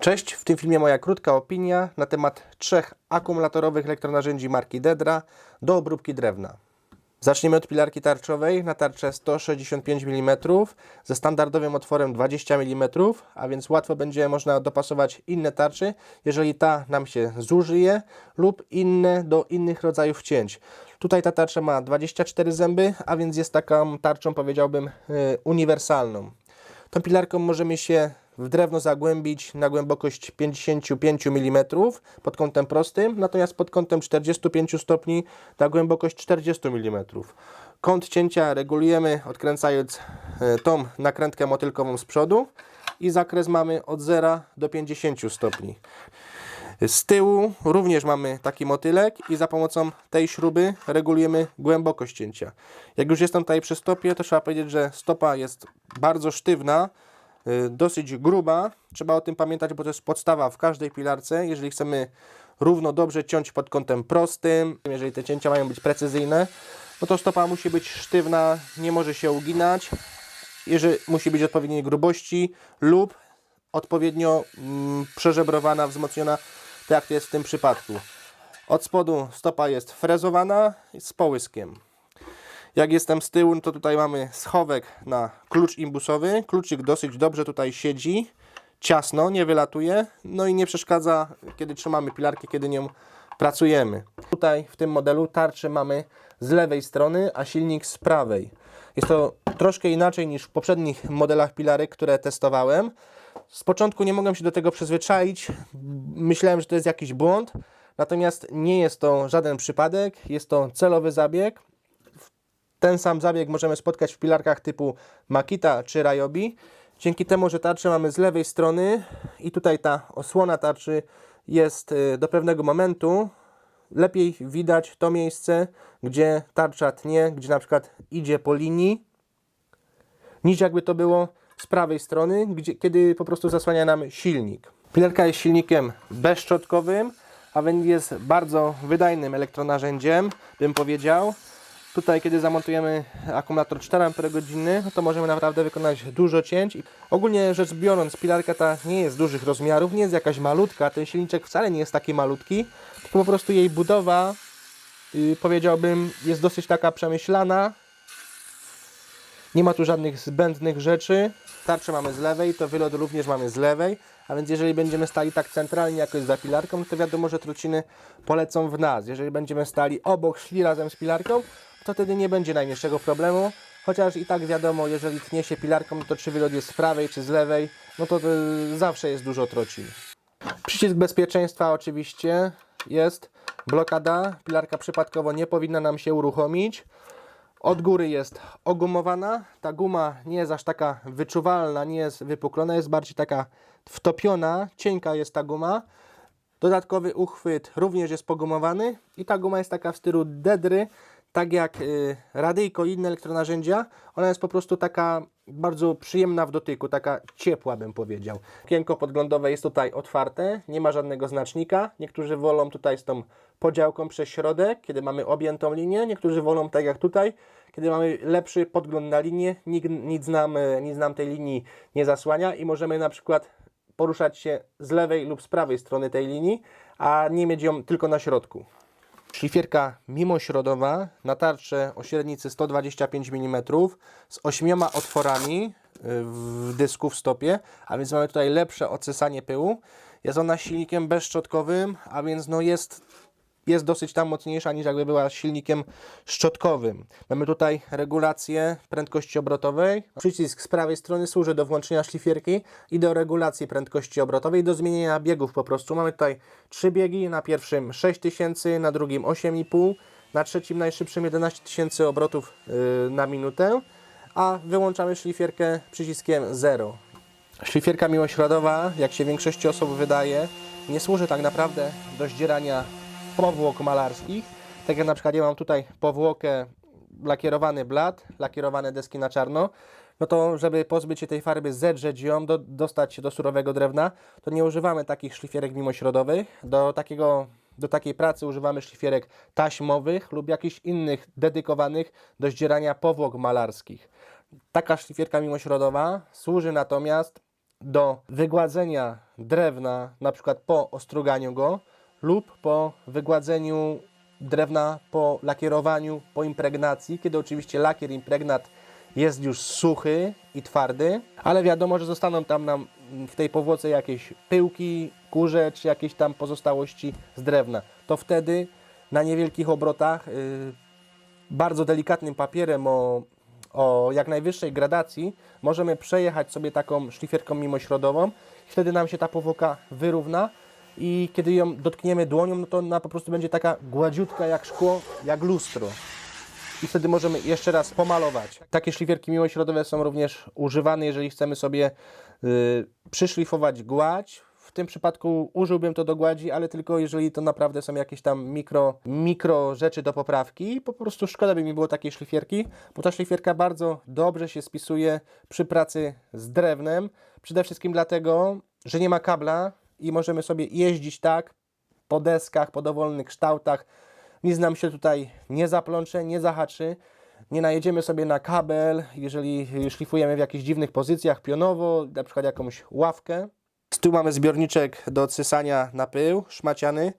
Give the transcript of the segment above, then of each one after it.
Cześć, w tym filmie moja krótka opinia na temat trzech akumulatorowych elektronarzędzi marki Dedra do obróbki drewna. Zaczniemy od pilarki tarczowej na tarczę 165 mm ze standardowym otworem 20 mm, a więc łatwo będzie można dopasować inne tarcze, jeżeli ta nam się zużyje lub inne do innych rodzajów cięć. Tutaj ta tarcza ma 24 zęby, a więc jest taką tarczą powiedziałbym y, uniwersalną. Tą pilarką możemy się w drewno zagłębić na głębokość 55 mm pod kątem prostym, natomiast pod kątem 45 stopni na głębokość 40 mm. Kąt cięcia regulujemy odkręcając e, tą nakrętkę motylkową z przodu i zakres mamy od 0 do 50 stopni. Z tyłu również mamy taki motylek i za pomocą tej śruby regulujemy głębokość cięcia. Jak już jestem tutaj przy stopie, to trzeba powiedzieć, że stopa jest bardzo sztywna, dosyć gruba. Trzeba o tym pamiętać, bo to jest podstawa w każdej pilarce. Jeżeli chcemy równo dobrze ciąć pod kątem prostym, jeżeli te cięcia mają być precyzyjne, no to stopa musi być sztywna, nie może się uginać. Jeżeli musi być odpowiedniej grubości lub odpowiednio mm, przeżebrowana, wzmocniona, tak jak to jest w tym przypadku. Od spodu stopa jest frezowana z połyskiem. Jak jestem z tyłu, to tutaj mamy schowek na klucz imbusowy. Kluczyk dosyć dobrze tutaj siedzi, ciasno, nie wylatuje, no i nie przeszkadza, kiedy trzymamy pilarkę, kiedy nią pracujemy. Tutaj w tym modelu tarczę mamy z lewej strony, a silnik z prawej. Jest to troszkę inaczej niż w poprzednich modelach pilarek, które testowałem. Z początku nie mogłem się do tego przyzwyczaić. Myślałem, że to jest jakiś błąd. Natomiast nie jest to żaden przypadek. Jest to celowy zabieg. Ten sam zabieg możemy spotkać w pilarkach typu Makita czy Ryobi. Dzięki temu, że tarczę mamy z lewej strony i tutaj ta osłona tarczy jest y, do pewnego momentu, lepiej widać to miejsce, gdzie tarcza tnie, gdzie na przykład idzie po linii, niż jakby to było z prawej strony, gdzie, kiedy po prostu zasłania nam silnik. Pilerka jest silnikiem bezszczotkowym, a więc jest bardzo wydajnym elektronarzędziem, bym powiedział. Tutaj, kiedy zamontujemy akumulator 4 Ah, no to możemy naprawdę wykonać dużo cięć. Ogólnie rzecz biorąc, pilarka ta nie jest dużych rozmiarów, nie jest jakaś malutka. Ten silniczek wcale nie jest taki malutki, tylko po prostu jej budowa, yy, powiedziałbym, jest dosyć taka przemyślana. Nie ma tu żadnych zbędnych rzeczy. Tarczę mamy z lewej, to wylot również mamy z lewej, a więc jeżeli będziemy stali tak centralnie jakoś za pilarką, to wiadomo, że truciny polecą w nas. Jeżeli będziemy stali obok, szli razem z pilarką, to wtedy nie będzie najmniejszego problemu. Chociaż i tak wiadomo, jeżeli tnie się pilarką, to czy wylot jest z prawej, czy z lewej, no to, to zawsze jest dużo trocin. Przycisk bezpieczeństwa oczywiście jest. Blokada. Pilarka przypadkowo nie powinna nam się uruchomić. Od góry jest ogumowana. Ta guma nie jest aż taka wyczuwalna, nie jest wypuklona, jest bardziej taka wtopiona. Cienka jest ta guma. Dodatkowy uchwyt również jest pogumowany i ta guma jest taka w stylu dedry, tak jak y, radyjko i inne elektronarzędzia. Ona jest po prostu taka bardzo przyjemna w dotyku, taka ciepła bym powiedział. Okienko podglądowe jest tutaj otwarte, nie ma żadnego znacznika. Niektórzy wolą tutaj z tą podziałką przez środek, kiedy mamy objętą linię. Niektórzy wolą tak jak tutaj, kiedy mamy lepszy podgląd na linię, nikt, nic, nam, y, nic nam tej linii nie zasłania i możemy na przykład poruszać się z lewej lub z prawej strony tej linii, a nie mieć ją tylko na środku. Szlifierka mimośrodowa na tarczę o średnicy 125 mm z ośmioma otworami y, w dysku w stopie, a więc mamy tutaj lepsze odsysanie pyłu. Jest ona silnikiem bezszczotkowym, a więc no jest, jest dosyć tam mocniejsza niż jakby była silnikiem szczotkowym. Mamy tutaj regulację prędkości obrotowej. Przycisk z prawej strony służy do włączenia szlifierki i do regulacji prędkości obrotowej, do zmienienia biegów po prostu. Mamy tutaj trzy biegi, na pierwszym 6000, na drugim 8,5, na trzecim najszybszym 11 tysięcy obrotów yy, na minutę, a wyłączamy szlifierkę przyciskiem 0. Szlifierka miłośrodowa, jak się większości osób wydaje, nie służy tak naprawdę do zdzierania powłok malarskich. Tak jak na przykład ja mam tutaj powłokę lakierowany blat, lakierowane deski na czarno, no to żeby pozbyć się tej farby, zedrzeć ją, do, dostać się do surowego drewna, to nie używamy takich szlifierek mimośrodowych. Do, takiego, do takiej pracy używamy szlifierek taśmowych lub jakichś innych dedykowanych do zdzierania powłok malarskich. Taka szlifierka mimośrodowa służy natomiast do wygładzenia drewna, na przykład po ostruganiu go lub po wygładzeniu drewna po lakierowaniu, po impregnacji, kiedy oczywiście lakier, impregnat jest już suchy i twardy, ale wiadomo, że zostaną tam nam w tej powłoce jakieś pyłki, kurze czy jakieś tam pozostałości z drewna. To wtedy na niewielkich obrotach yy, bardzo delikatnym papierem o, o jak najwyższej gradacji możemy przejechać sobie taką szlifierką mimośrodową. Wtedy nam się ta powłoka wyrówna i kiedy ją dotkniemy dłonią, no to ona po prostu będzie taka gładziutka jak szkło, jak lustro. I wtedy możemy jeszcze raz pomalować. Takie szlifierki miłośrodowe są również używane, jeżeli chcemy sobie y, przyszlifować gładź. W tym przypadku użyłbym to do gładzi, ale tylko jeżeli to naprawdę są jakieś tam mikro, mikro rzeczy do poprawki. Po prostu szkoda by mi było takiej szlifierki, bo ta szlifierka bardzo dobrze się spisuje przy pracy z drewnem. Przede wszystkim dlatego, że nie ma kabla i możemy sobie jeździć tak po deskach, po dowolnych kształtach. Nic nam się tutaj nie zaplącze, nie zahaczy. Nie najedziemy sobie na kabel, jeżeli szlifujemy w jakichś dziwnych pozycjach pionowo, na przykład jakąś ławkę. Tu mamy zbiorniczek do odsysania na pył, szmaciany.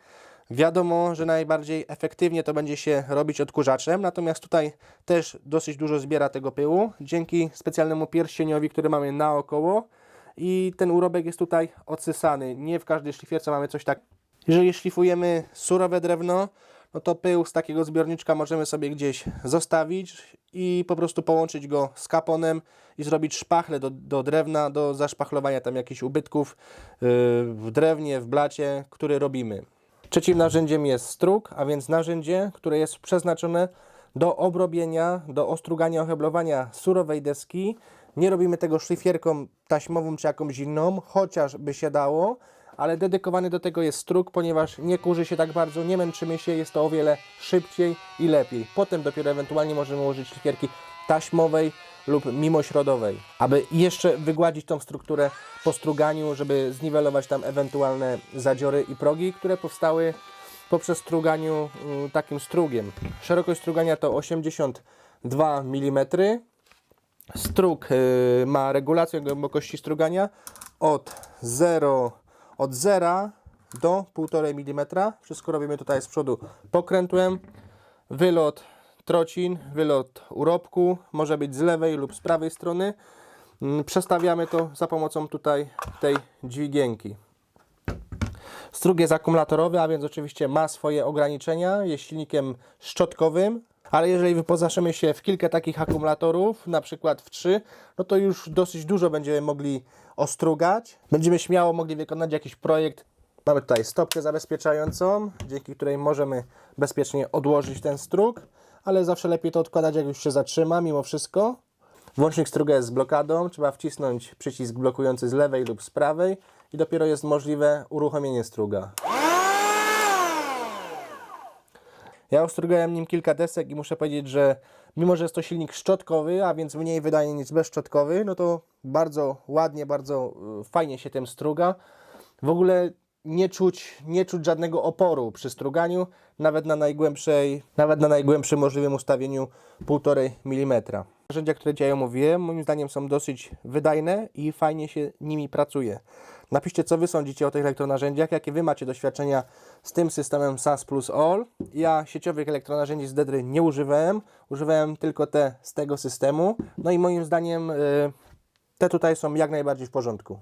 Wiadomo, że najbardziej efektywnie to będzie się robić odkurzaczem, natomiast tutaj też dosyć dużo zbiera tego pyłu, dzięki specjalnemu pierścieniowi, który mamy naokoło i ten urobek jest tutaj odsysany. Nie w każdej szlifierce mamy coś tak. Jeżeli szlifujemy surowe drewno, no to pył z takiego zbiorniczka możemy sobie gdzieś zostawić i po prostu połączyć go z kaponem i zrobić szpachle do, do drewna, do zaszpachlowania tam jakichś ubytków yy, w drewnie, w blacie, który robimy. Trzecim narzędziem jest struk, a więc narzędzie, które jest przeznaczone do obrobienia, do ostrugania, oheblowania surowej deski. Nie robimy tego szlifierką taśmową czy jakąś inną, chociaż by się dało, ale dedykowany do tego jest struk, ponieważ nie kurzy się tak bardzo, nie męczymy się, jest to o wiele szybciej i lepiej. Potem dopiero ewentualnie możemy użyć szlifierki taśmowej lub mimośrodowej, aby jeszcze wygładzić tą strukturę po struganiu, żeby zniwelować tam ewentualne zadziory i progi, które powstały poprzez struganiu y, takim strugiem. Szerokość strugania to 82 mm. Strug y, ma regulację głębokości strugania od 0 od 0 do 1,5 mm. Wszystko robimy tutaj z przodu pokrętłem. Wylot trocin, wylot urobku, może być z lewej lub z prawej strony. Mm, Przestawiamy to za pomocą tutaj tej dźwigienki. Strug jest akumulatorowy, a więc oczywiście ma swoje ograniczenia. Jest silnikiem szczotkowym, ale jeżeli wyposażymy się w kilka takich akumulatorów, na przykład w trzy, no to już dosyć dużo będziemy mogli ostrugać. Będziemy śmiało mogli wykonać jakiś projekt. Mamy tutaj stopkę zabezpieczającą, dzięki której możemy bezpiecznie odłożyć ten strug, ale zawsze lepiej to odkładać, jak już się zatrzyma, mimo wszystko. Włącznik struga jest z blokadą, trzeba wcisnąć przycisk blokujący z lewej lub z prawej i dopiero jest możliwe uruchomienie struga. Ja ostrugałem nim kilka desek i muszę powiedzieć, że mimo, że jest to silnik szczotkowy, a więc mniej wydajny niż bezszczotkowy, no to bardzo ładnie, bardzo y, fajnie się tym struga. W ogóle nie czuć, nie czuć żadnego oporu przy struganiu, nawet na najgłębszej, nawet na najgłębszym możliwym ustawieniu 1,5 mm. Narzędzia, które dzisiaj omówiłem, moim zdaniem są dosyć wydajne i fajnie się nimi pracuje. Napiszcie, co Wy sądzicie o tych elektronarzędziach, jakie Wy macie doświadczenia z tym systemem SAS plus All. Ja sieciowych elektronarzędzi z Dedry nie używałem, używałem tylko te z tego systemu. No i moim zdaniem y, te tutaj są jak najbardziej w porządku.